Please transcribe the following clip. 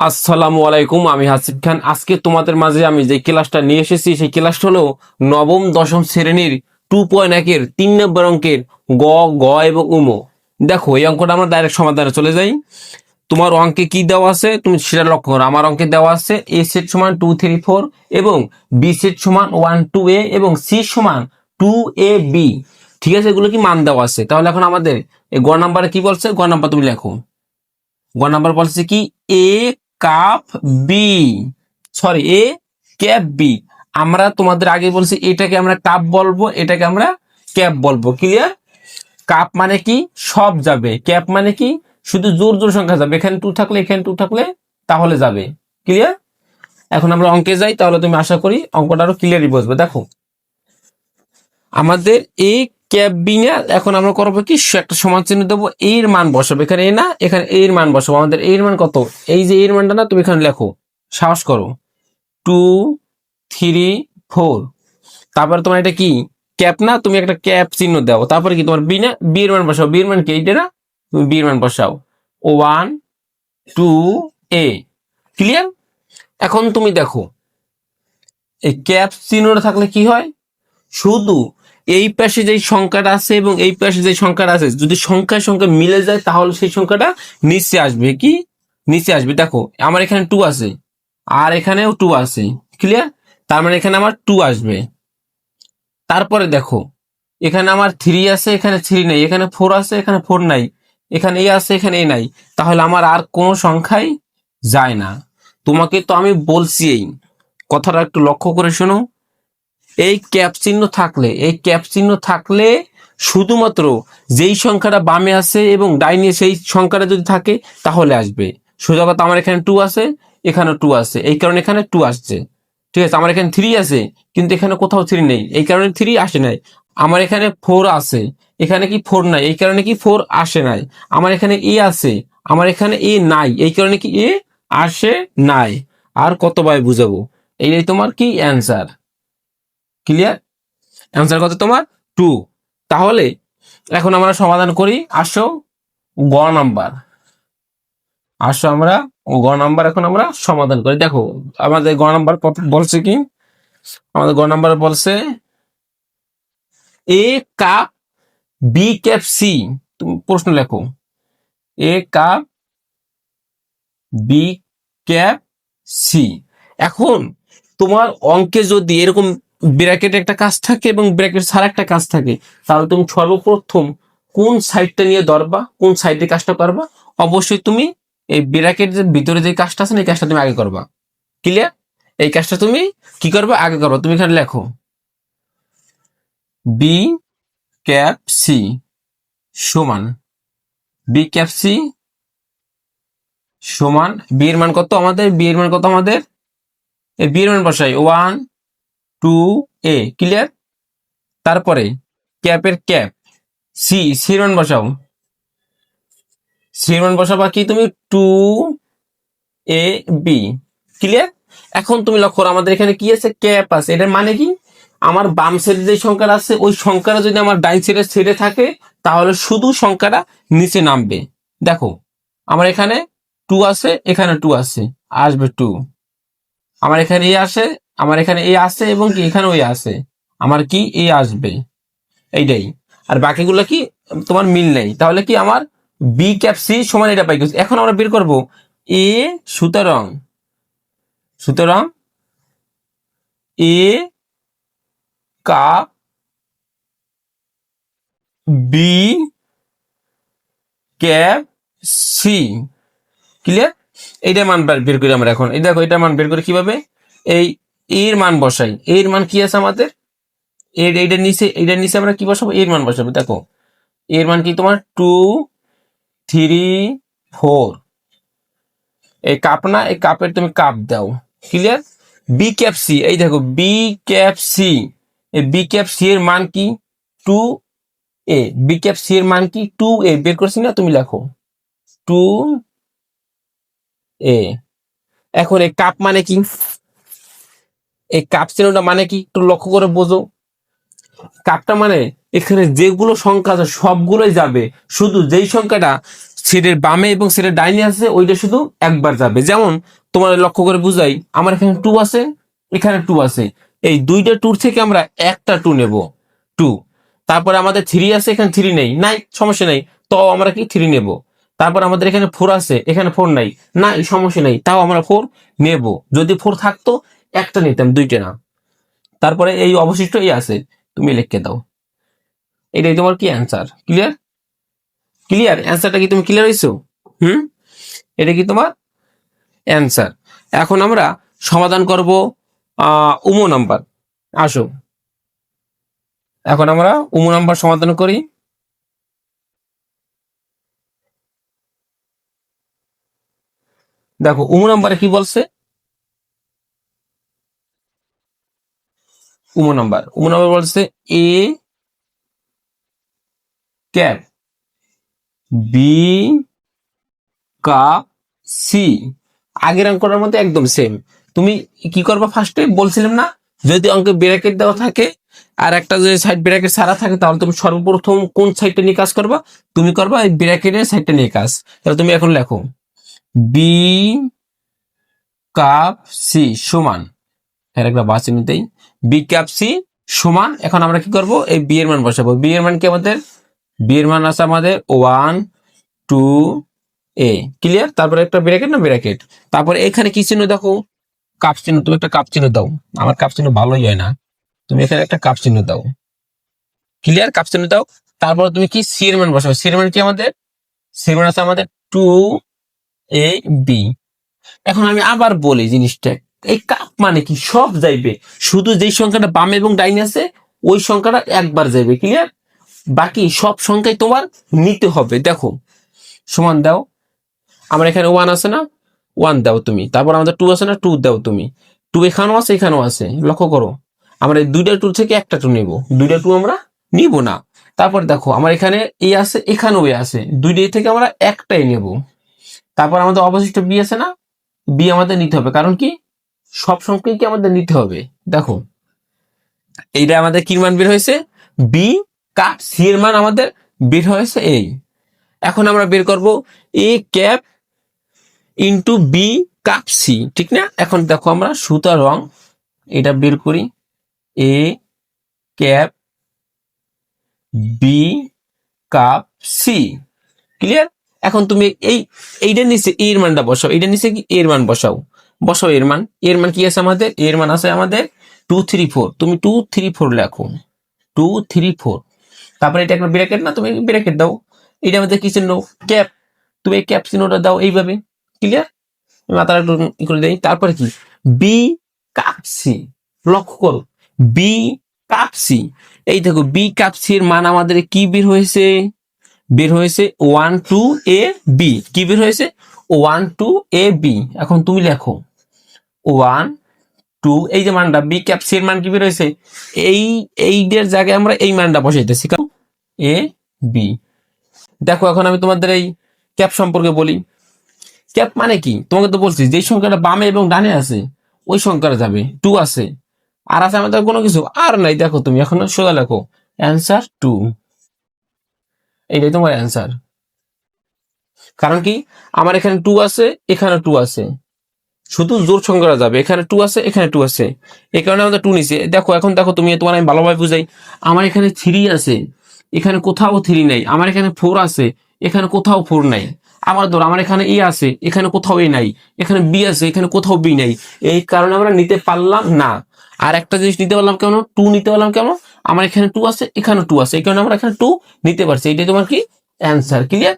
আসসালামু আলাইকুম, আমি হাসিব খান। আজকে তোমাদের মাঝে আমি যে ক্লাসটা নিয়ে এসেছি, সেই ক্লাসটা হলো নবম, দশম শ্রেণির টু পয়েন্ট একের তিন নম্বর অঙ্কের গ গ এবং উমো দেখো, এই অঙ্কটা আমরা ডাইরেক্ট সমাধানে চলে যাই। তোমার অঙ্কে কি দেওয়া আছে? তুমি সেটা লক্ষ্য করো। আমার অঙ্কে দেওয়া আছে এ সেট সমান টু থ্রি ফোর এবং বি সেট সমান ওয়ান টু এ এবং সি সমান টু এ বি ঠিক আছে, এগুলো কি মান দেওয়া আছে? তাহলে এখন আমাদের গ নাম্বারে কি বলছে? গ নাম্বার তুমি লেখো। গ নাম্বার বলছে কি? A cup B sorry A cap B আমরা তোমাদের আগে বলছি এটাকে আমরা কাপ বলব, এটাকে আমরা ক্যাপ বলব ক্লিয়ার কাপ মানে কি? সব যাবে। ক্যাপ মানে কি? শুধু জোর জোর সংখ্যা যাবে। এখানে টু থাকলে, এখানে টু থাকলে তাহলে যাবে। ক্লিয়ার এখন আমরা অঙ্কে যাই, তাহলে তুমি আশা করি অঙ্কটা আরও ক্লিয়ারই বসবে দেখো, আমাদের এই ক্যাপ বি এখন আমরা করব কি একটা সমান চিহ্ন দেবো, এর মান বসাবো। এখানে এ না, এখানে এর মান বসাবো। আমাদের এর মান কত? এই যে এর মানটা না, তুমি এখানে লেখো। সাহস করো। Two, three, four. তারপরে তোমার এটা কি? ক্যাপ না, তুমি একটা ক্যাপ চিহ্ন দাও। তারপরে কি, তোমার বি না, বি এর মান বসাও। বি এর মান কি? এইটা না? তুমি বি এর মান বসাও। One, two, A. ক্লিয়ার? এখন তুমি দেখো, এই ক্যাপ চিহ্নটা থাকলে কি হয়? শুধু এই পাশে যে সংখ্যাটা আছে এবং এই পাশে যে সংখ্যাটা আছে, যদি সংখ্যার সংখ্যা মিলে যায়, তাহলে সেই সংখ্যাটা নিচে আসবে কি? নিচে আসবে। দেখো, আমার এখানে টু আছে, আর এখানেও টু আছে ক্লিয়ার তার মানে এখানে আমার টু আসবে। তারপরে দেখো, এখানে আমার থ্রি আছে, এখানে থ্রি নেই, এখানে ফোর আছে, এখানে ফোর নাই, এখানে এ আছে, এখানে এ নাই, তাহলে আমার আর কোনো সংখ্যাই যায় না। তোমাকে তো আমি বলছি এই কথাটা একটু লক্ষ্য করে শোনো। এই ক্যাপ চিহ্ন থাকলে, এই ক্যাপ চিহ্ন থাকলে শুধুমাত্র যেই সংখ্যাটা বামে আছে এবং ডাইনে সেই সংখ্যাটা যদি থাকে, তাহলে আসবে। সোজা কথা, আমার এখানে টু আছে এখানে টু আছে। এই কারণে এখানে টু আসছে। ঠিক আছে, আমার এখানে থ্রি আছে, কিন্তু এখানে কোথাও থ্রি নেই। এই কারণে থ্রি আসে নাই। আমার এখানে ফোর আছে। এখানে কি ফোর নাই? এই কারণে কি ফোর আসে নাই? আমার এখানে এ আছে। আমার এখানে এ নাই। এই কারণে কি এ আসে নাই? আর কতবার বুঝাবো? এইটাই তোমার কি অ্যান্সার ক্লিয়ার অ্যান্সার কত তোমার? টু তাহলে এখন আমরা সমাধান করি। আসো গ নাম্বার। আসো আমরা গ নাম্বার এখন আমরা সমাধান করি। দেখো, আমাদের গ নাম্বার বলছে কি? আমাদের গ নাম্বার বলছে A cup B cap C তুমি প্রশ্ন লেখো। A cup B cap C এখন তোমার অঙ্কে যদি এরকম ব্র্যাকেট একটা কাজ থাকে এবং ব্র্যাকেট ছাড়া একটা কাজ থাকে। তাহলে তুমি সর্বপ্রথম কোন সাইডটা নিয়ে ধরবা, কোন সাইডে কাজটা করবা? অবশ্যই তুমি এই ব্র্যাকেটের ভিতরে যে কাজটা আছে না এই কাজটা তুমি আগে করবা। ক্লিয়ার এই কাজটা তুমি কি করবে? আগে করবা। তুমি এখানে লেখো। বি ক্যাপ সি সমান। বি ক্যাপ সি সমান। বি এর মান কত আমাদের? বি এর মান কত আমাদের? এই বি এর মান বসাই। ওয়ান টু এ ক্লিয়ার তারপরে ক্যাপের ক্যাপ সি সির মান বসাও। সির মান বসাবা কি তুমি? টু এ বি ক্লিয়ার এখন তুমি লক্ষ্য করো, আমাদের এখানে কি আছে? ক্যাপ আছে। এটার মানে কি? আমার বাম সাইডে যে সংখ্যাটা আছে, ওই সংখ্যাটা যদি আমার ডাইন সাইডে ছেড়ে থাকে, তাহলে শুধু সংখ্যাটা নিচে নামবে। দেখো, আমার এখানে টু আছে, এখানে টু আছে, আসবে টু আমার এখানে এ আসে আমার এখানে এ আছে এবং কি এখানে ওই আছে। আমার কি, এ আসবে। এইটাই। আর বাকিগুলো কি, তোমার মিল নেই। তাহলে কি আমার বি ক্যাপ সি সমান এটা পাই গেছে। এখন আমরা বের করব এ সুতরাং সুতরাং A cup B cap C clear এইটা মান বার- বের করি আমরা এখন। এই দেখো এটা মান বের করে কীভাবে? এই এর মান বসাই। এর মান কি আছে আমাদের? এর এইটার নিচে এইটার নিচে আমরা কি বসাবো? এর মান বসাবো। দেখো, এর মান কি তোমার? Two, three, four. এই কাপ না, এই কাপের তুমি কাপ দাও। ক্লিয়ার বি ক্যাপ সি এই দেখো B cap C B cap C এর মান কি? Two A B cap C এর মান কি? টু এ বের করছি না? তুমি লেখো। টু এ এখন এই কাপ মানে কি? এই কাপ চিহ্নটা মানে কি? একটু লক্ষ্য করে বোঝো। কাপটা মানে এখানে যেগুলো সংখ্যা আছে সবগুলোই যাবে। শুধু যেই সংখ্যাটা সিটের বামে এবং সিটের ডাইনে আছে, ওইটা শুধু একবার যাবে। যেমন তোমার লক্ষ্য করে বুঝাই, আমার এখানে টু আছে, এখানে টু আছে। এই দুইটা টুর থেকে আমরা একটা টু নেব। টু তারপরে আমাদের থ্রি আছে, এখানে থ্রি নেই। নাই, সমস্যা নেই। তো আমরা কি থ্রি নেব? তারপর আমাদের এখানে ফোর আছে, এখানে ফোর নাই। নাই, সমস্যা নেই। তাও আমরা ফোর নেব। যদি ফোর থাকতো একটা নিতাম, দুইটা না। তারপরে এই অবশিষ্ট এই আছে, তুমি লিখে দাও। এটাই তোমার কি অ্যান্সার ক্লিয়ার ক্লিয়ার অ্যান্সারটা কি তুমি ক্লিয়ার হয়েছো হুম? এটা কি তোমার অ্যান্সার এখন আমরা সমাধান করব উমো নাম্বার। আসো। এখন আমরা উমো নাম্বার সমাধান করি। দেখো, উমো নাম্বারে কি বলছে? উমো নাম্বার। উমো নাম্বার বলছে A cap B cup C. আগের অঙ্কটার মধ্যে একদম সেম তুমি কি করবা ফার্স্টে বলছিলাম না, যদি অঙ্কে ব্র্যাকেট দেওয়া থাকে আর একটা যদি সাইড ব্র্যাকেট সারা থাকে, তাহলে তুমি সর্বপ্রথম কোন সাইডটা নিয়ে কাজ করবা? তুমি করবা এই ব্র্যাকেটের সাইডটা নিয়ে কাজ। তাহলে তুমি এখন লেখো, বি কাপ সি সমান। এর একটা বাঁচে নিতেই। বি কাপ সি সমান, এখন আমরা কি করব? এই বি এর মান বসাবো। বি এর মান কি আমাদের? বি এর মান আছে আমাদের ওয়ান টু এ ক্লিয়ার তারপরে একটা ব্র্যাকেট না ব্র্যাকেট তারপরে এখানে কি চিহ্ন দেখো? কাপ চিহ্ন। তুমি একটা কাপ চিহ্ন দাও। আমার কাপ চিহ্ন ভালোই হয় না। তুমি এখানে একটা কাপ চিহ্ন দাও। ক্লিয়ার কাপ চিহ্ন দাও। তারপর তুমি কি সি এর মান বসাবো? সি এর মান কি আমাদের? সি এর মান আছে আমাদের টু এ বি এখন আমি আবার বলি জিনিসটা। এই কাপ মানে কি? সব যাইবে। শুধু যেই সংখ্যাটা বাম এবং ডাইন আছে, ওই সংখ্যাটা একবার যাইবে ক্লিয়ার বাকি সব সংখ্যাই তোমার নিতে হবে। দেখো, সমান দাও। আমার এখানে ওয়ান আছে না? ওয়ান দাও তুমি। তারপর আমাদের টু আছে না? টু দাও তুমি। টু এখানেও আছে এখানেও আছে। লক্ষ্য করো, আমরা এই দুইটা টু থেকে একটা টু নিব। দুইটা টু আমরা নিব না। তারপর দেখো, আমার এখানে এ আছে, এখানেও এ আছে। দুইটাই থেকে আমরা একটাই নেব। তারপর আমাদের অবশিষ্ট বি আছে না? বি আমাদের নিতে হবে। কারণ কি? সব সংখ্যাই কি আমাদের নিতে হবে? দেখো, এইটা আমাদের কি মান বের হয়েছে? বি কাপ সি এর মান আমাদের বের হয়েছে এই এখন আমরা বের করব A cap into B cup C ঠিক না? এখন দেখো আমরা সুতা রং, এটা বের করি। A cap B cup C clear এখন তুমি এই, এইটার নিচে এর মানটা বসাও, এইটার নিচে কি এর মান বসাও? বসাও এর মান এর মান কি আছে আমাদের? এর মান আছে আমাদের টু থ্রি ফোর তুমি টু থ্রি ফোর লেখো। টু থ্রি ফোর তারপরে এটা একটা ব্র্যাকেট না? তুমি ব্র্যাকেট দাও। এটা আমাদের কি চিহ্ন? ক্যাপ তুমি এই ক্যাপ চিহ্নটা দাও এইভাবে। ক্লিয়ার মাথাটা একটু ই করে দেই। তারপরে কি? বি কাপ সি লক্ষ্য করো। বি কাপ সি এই দেখো বি কাপ সি এর মান আমাদের কি বের হয়েছে? বের হয়েছে ওয়ান টু এ বি কি বের হয়েছে? ওয়ান টু এ বি এখন তুমি লেখো। ওয়ান টু এই যে মানটা বি ক্যাপ সি এর মান কি বের হয়েছে এই এইটার জায়গায় আমরা এই মানটা বসাইতেছি। কারণ এ বি দেখো, এখন আমি তোমাদের এই ক্যাপ সম্পর্কে বলি। ক্যাপ মানে কি? তোমাকে তো বলছি যে সংখ্যাটা বামে এবং ডানে আছে, ওই সংখ্যাটা যাবে। টু আছে। আর আছে আমাদের কোনো কিছু? আর নাই। দেখো তুমি, এখন সোজা লেখো। অ্যান্সার টু এইটাই তোমার অ্যান্সার কারণ কি? আমার এখানে টু আছে, এখানে টু আছে। শুধু জোর সংখ্যাটা যাবে। এখানে টু আছে, এখানে টু আছে। এই কারণে আমাদের টু নিছে। দেখো, এখন দেখো, তুমি তোমার আমি ভালোভাবে বুঝাই। আমার এখানে থ্রি আছে। এখানে কোথাও থ্রি নাই। আমার এখানে ফোর আছে। এখানে কোথাও ফোর নাই। আমার ধর, আমার এখানে এ আছে। এখানে কোথাও এ নাই। এখানে বি আছে। এখানে কোথাও বি নাই। এই কারণে আমরা নিতে পারলাম না। আর একটা জিনিস নিতে পারলাম কেন? টু নিতে পারলাম কেন? আমার এখানে টু আছে, এখানে টু আছে। এই কারণে আমরা এখানে টু নিতে পারছি। এইটাই তোমার কি? Answer clear